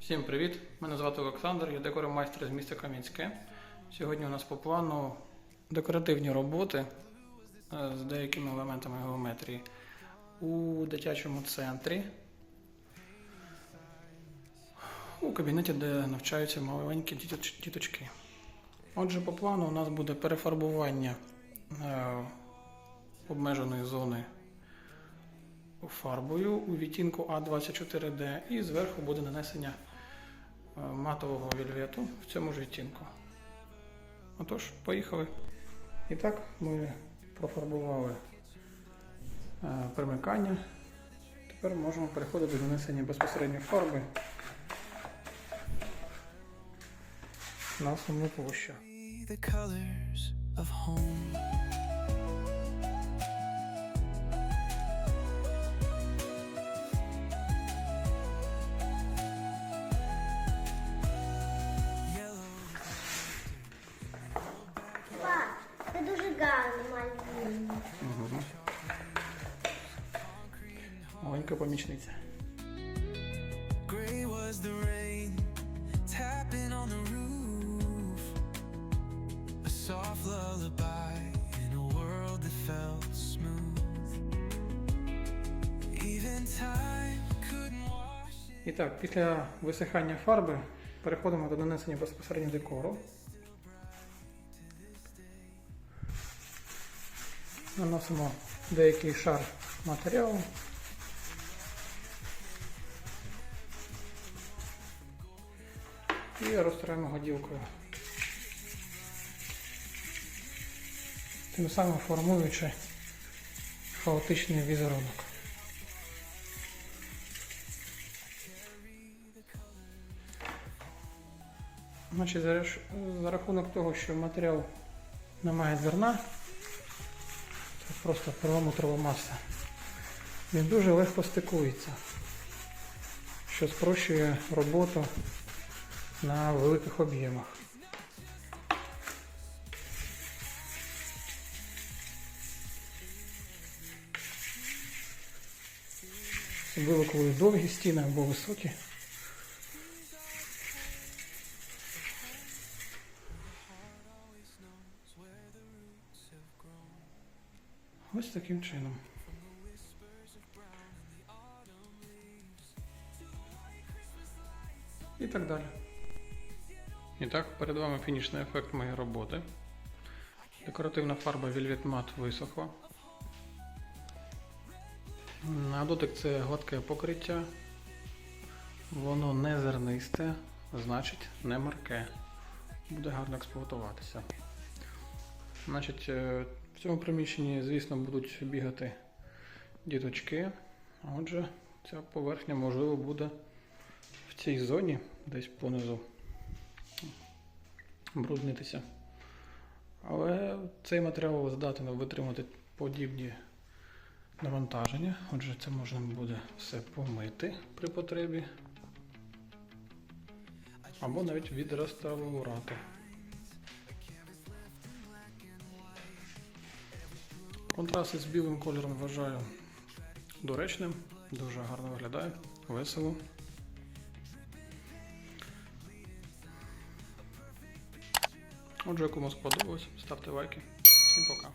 Всім привіт! Мене звати Олександр, я декоромайстер з міста Кам'янське. Сьогодні у нас по плану декоративні роботи е, з деякими елементами геометрії у дитячому центрі. У кабінеті, де навчаються маленькі діточки. Отже, по плану у нас буде перефарбування е, обмеженої зони фарбою у відтінку А24D і зверху буде нанесення е, матового вільвету в цьому ж відтінку. Отож, поїхали. І так, ми профарбували е, примикання. Тепер можемо переходити до нанесення безпосередньо фарби на основну площу. The colors of home. Roof. A soft lullaby in a world that felt smooth. Even time couldn't wash it. І так, після висихання фарби переходимо до нанесення безпосередньо декору. Наносимо деякий шар матеріалу. І розтираємо годілкою. Тим самим формуючи хаотичний візерунок. За, за рахунок того, що матеріал не має зерна, це просто перламутрова маса, він дуже легко стикується, що спрощує роботу на великих об'ємах. Особливо коли довгі стіни або високі. Ось таким чином. І так далі. І так, перед вами фінішний ефект моєї роботи. Декоративна фарба Velvet Matte висохла. На дотик це гладке покриття. Воно не зернисте, значить не марке. Буде гарно експлуатуватися. Значить, е, в цьому приміщенні, звісно, будуть бігати діточки. Отже, ця поверхня, можливо, буде в цій зоні, десь понизу бруднитися. Але цей матеріал здатен витримати подібні навантаження. Отже, це можна буде все помити при потребі. Або навіть відреставрувати. Контраст із білим кольором вважаю доречним, дуже гарно виглядає, весело. Отже, кому сподобалось, ставте лайки. Всім пока.